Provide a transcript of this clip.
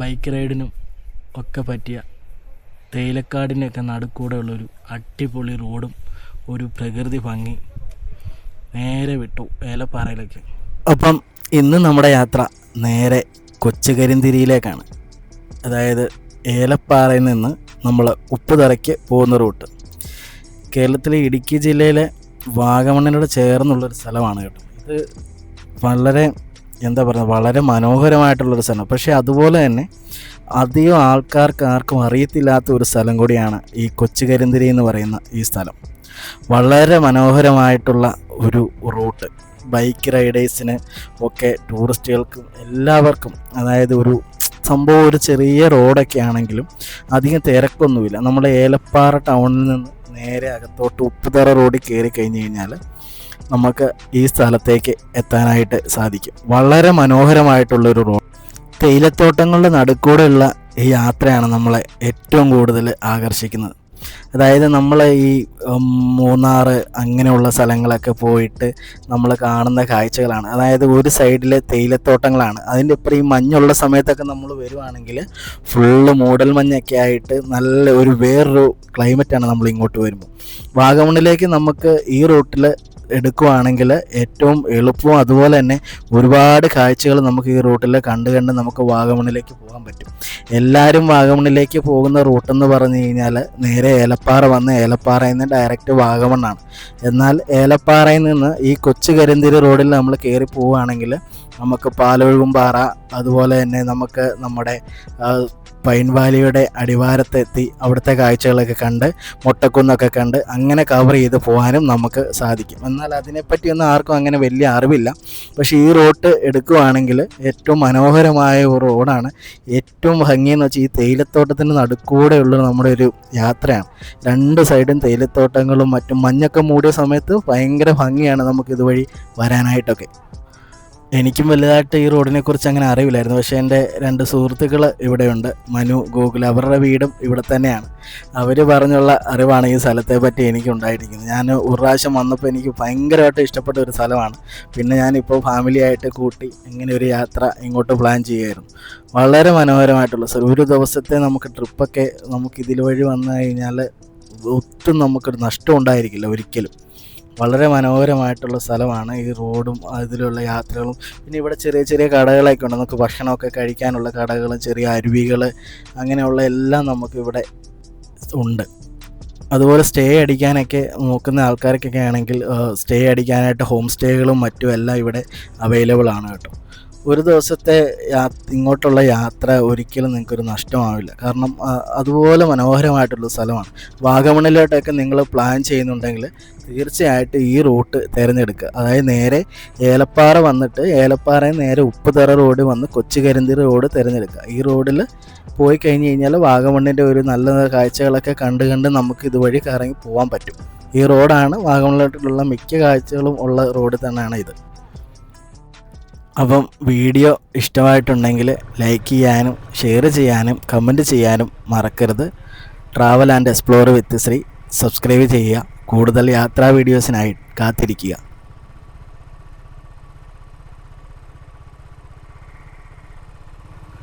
Bike റൈഡിനും ഒക്കെ പറ്റിയ തേയിലക്കാടിന്റെയൊക്കെ നടുക്കൂടെ ഉള്ളൊരു അടിപൊളി റോഡും ഒരു പ്രകൃതി ഭംഗി നേരെ വിട്ടു ഏലപ്പാറയിലേക്ക്. അപ്പം ഇന്ന് നമ്മുടെ യാത്ര നേരെ കൊച്ചുകരിന്തിരിയിലേക്കാണ്. അതായത് ഏലപ്പാറയിൽ നിന്ന് നമ്മൾ ഉപ്പുതറയ്ക്ക് പോകുന്ന റൂട്ട്. കേരളത്തിലെ ഇടുക്കി ജില്ലയിലെ വാഗമണ്ണിനോട് ചേർന്നുള്ളൊരു സ്ഥലമാണ് കേട്ടോ. ഇത് വളരെ എന്താ പറയുക വളരെ മനോഹരമായിട്ടുള്ളൊരു സ്ഥലം. പക്ഷേ അതുപോലെ തന്നെ അധികം ആൾക്കാർക്ക് ആർക്കും അറിയത്തില്ലാത്ത ഒരു സ്ഥലം കൂടിയാണ് ഈ കൊച്ചു കരിന്തിരി എന്ന് പറയുന്ന ഈ സ്ഥലം. വളരെ മനോഹരമായിട്ടുള്ള ഒരു റൂട്ട്. ബൈക്ക് റൈഡേഴ്സിന് ഒക്കെ ടൂറിസ്റ്റുകൾക്കും എല്ലാവർക്കും അതായത് ഒരു സംഭവം ഒരു ചെറിയ റോഡൊക്കെ ആണെങ്കിലും അധികം തിരക്കൊന്നുമില്ല. നമ്മുടെ ഏലപ്പാറ ടൗണിൽ നിന്ന് നേരെ അകത്തോട്ട് ഉപ്പുതറ റോഡിൽ കയറി കഴിഞ്ഞ് കഴിഞ്ഞാൽ നമുക്ക് ഈ സ്ഥലത്തേക്ക് എത്താനായിട്ട് സാധിക്കും. വളരെ മനോഹരമായിട്ടുള്ള ഒരു റോഡ് തേയിലത്തോട്ടങ്ങളുടെ നടുക്കൂടെയുള്ള ഈ യാത്രയാണ് നമ്മളെ ഏറ്റവും കൂടുതൽ ആകർഷിക്കുന്നത്. അതായത് നമ്മളെ ഈ മൂന്നാർ അങ്ങനെയുള്ള സ്ഥലങ്ങളൊക്കെ പോയിട്ട് നമ്മൾ കാണുന്ന കാഴ്ചകളാണ്. അതായത് ഒരു സൈഡിലെ തേയിലത്തോട്ടങ്ങളാണ്. അതിന്റെ ഇപ്പം ഈ മഞ്ഞുള്ള സമയത്തൊക്കെ നമ്മൾ വരുവാണെങ്കിൽ ഫുള്ള് മൂടൽ മഞ്ഞൊക്കെ ആയിട്ട് നല്ല ഒരു വേറൊരു ക്ലൈമറ്റാണ് നമ്മൾ ഇങ്ങോട്ട് വരുമ്പോൾ വാഗമണ്ണിലേക്ക് നമുക്ക് ഈ റൂട്ടിൽ എടുക്കുവാണെങ്കിൽ ഏറ്റവും എളുപ്പവും അതുപോലെ തന്നെ ഒരുപാട് കാഴ്ചകൾ നമുക്ക് ഈ റൂട്ടിൽ കണ്ട് കണ്ട് നമുക്ക് വാഗമണ്ണിലേക്ക് പോകാൻ പറ്റും. എല്ലാവരും വാഗമണ്ണിലേക്ക് പോകുന്ന റൂട്ടെന്ന് പറഞ്ഞു കഴിഞ്ഞാൽ നേരെ ഏലപ്പാറ വന്ന് ഏലപ്പാറയിൽ നിന്ന് ഡയറക്റ്റ് വാഗമണ്ണാണ്. എന്നാൽ ഏലപ്പാറയിൽ നിന്ന് ഈ കൊച്ചു കരിന്തിരി റോഡിൽ നമ്മൾ കയറി പോവുകയാണെങ്കിൽ നമുക്ക് പാലൊഴുകുംപാറ അതുപോലെ തന്നെ നമുക്ക് നമ്മുടെ പൈൻ വാലിയുടെ അടിവാരത്തെത്തി അവിടുത്തെ കാഴ്ചകളൊക്കെ കണ്ട് മുട്ടക്കുന്നൊക്കെ കണ്ട് അങ്ങനെ കവർ ചെയ്ത് പോകാനും നമുക്ക് സാധിക്കും. എന്നാൽ അതിനെപ്പറ്റിയൊന്നും ആർക്കും അങ്ങനെ വലിയ അറിവില്ല. പക്ഷേ ഈ റോട്ട് എടുക്കുവാണെങ്കിൽ ഏറ്റവും മനോഹരമായ ഒരു റോഡാണ്. ഏറ്റവും ഭംഗിയെന്ന് വെച്ചാൽ ഈ തേയിലത്തോട്ടത്തിന് നടുക്കൂടെയുള്ള നമ്മുടെ ഒരു യാത്രയാണ്. രണ്ട് സൈഡും തേയിലത്തോട്ടങ്ങളും മറ്റും മഞ്ഞൊക്കെ മൂടിയ സമയത്ത് ഭയങ്കര ഭംഗിയാണ് നമുക്ക് ഇതുവഴി വരാനായിട്ടൊക്കെ. എനിക്കും വലുതായിട്ട് ഈ റോഡിനെ കുറിച്ച് അങ്ങനെ അറിവില്ലായിരുന്നു. പക്ഷെ എന്റെ രണ്ട് സുഹൃത്തുക്കൾ ഇവിടെയുണ്ട്. മനു ഗോകുൽ അവരുടെ വീടും ഇവിടെ തന്നെയാണ്. അവർ പറഞ്ഞുള്ള അറിവാണ് ഈ സ്ഥലത്തെ പറ്റി എനിക്ക് ഉണ്ടായിരിക്കുന്നത് ഞാൻ പ്രാവശ്യം വന്നപ്പോൾ എനിക്ക് ഭയങ്കരമായിട്ട് ഇഷ്ടപ്പെട്ട ഒരു സ്ഥലമാണ്. പിന്നെ ഞാനിപ്പോൾ ഫാമിലിയായിട്ട് കൂട്ടി ഇങ്ങനെ ഒരു യാത്ര ഇങ്ങോട്ട് പ്ലാൻ ചെയ്യുമായിരുന്നു വളരെ മനോഹരമായിട്ടുള്ള സ്ഥലം. ഒരു ദിവസത്തെ നമുക്ക് ട്രിപ്പൊക്കെ നമുക്ക് ഇതിൽ വഴി വന്നു കഴിഞ്ഞാൽ ഒട്ടും നമുക്കൊരു നഷ്ടം ഉണ്ടായിരിക്കില്ല ഒരിക്കലും. വളരെ മനോഹരമായിട്ടുള്ള സ്ഥലമാണ്. ഈ റോഡും അതിലുള്ള യാത്രകളും. പിന്നെ ഇവിടെ ചെറിയ ചെറിയ കടകളൊക്കെ ഉണ്ട്. നമുക്ക് ഭക്ഷണമൊക്കെ കഴിക്കാനുള്ള കടകളും ചെറിയ അരുവികൾ അങ്ങനെയുള്ള എല്ലാം നമുക്കിവിടെ ഉണ്ട്. അതുപോലെ സ്റ്റേ അടിക്കാനൊക്കെ നോക്കുന്ന ആൾക്കാർക്കൊക്കെ ആണെങ്കിൽ സ്റ്റേ അടിക്കാനായിട്ട് ഹോം സ്റ്റേകളും മറ്റും എല്ലാം ഇവിടെ അവൈലബിൾ ആണ് കേട്ടോ. ഒരു ദിവസത്തെ ഇങ്ങോട്ടുള്ള യാത്ര ഒരിക്കലും നിങ്ങൾക്കൊരു നഷ്ടമാവില്ല. കാരണം അതുപോലെ മനോഹരമായിട്ടുള്ള സ്ഥലമാണ്. വാഗമണിലോട്ടൊക്കെ നിങ്ങൾ പ്ലാൻ ചെയ്യുന്നുണ്ടെങ്കിൽ തീർച്ചയായിട്ടും ഈ റൂട്ട് തിരഞ്ഞെടുക്കുക. അതായത് നേരെ ഏലപ്പാറ വന്നിട്ട് ഏലപ്പാറയിൽ നേരെ ഉപ്പുതറ റോഡ് വന്ന് കൊച്ചുകരിന്തിരി റോഡ് തിരഞ്ഞെടുക്കുക. ഈ റോഡിൽ പോയി കഴിഞ്ഞ് കഴിഞ്ഞാൽ വാഗമണ്ണിന്റെ ഒരു നല്ല കാഴ്ചകളൊക്കെ കണ്ട് കണ്ട് നമുക്ക് ഇതുവഴി കറങ്ങി പോകാൻ പറ്റും. ഈ റോഡാണ് വാഗമണിലോട്ടുള്ള മിക്ക കാഴ്ചകളും ഉള്ള റോഡ് തന്നെയാണ് ഇത്. അപ്പം വീഡിയോ ഇഷ്ടമായിട്ടുണ്ടെങ്കിൽ ലൈക്ക് ചെയ്യാനും ഷെയർ ചെയ്യാനും കമന്റ് ചെയ്യാനും മറക്കരുത്. Travel and explore with Shri. Subscribe ചെയ്യുക. കൂടുതൽ യാത്രാ വീഡിയോസിനായി കാത്തിരിക്കുക.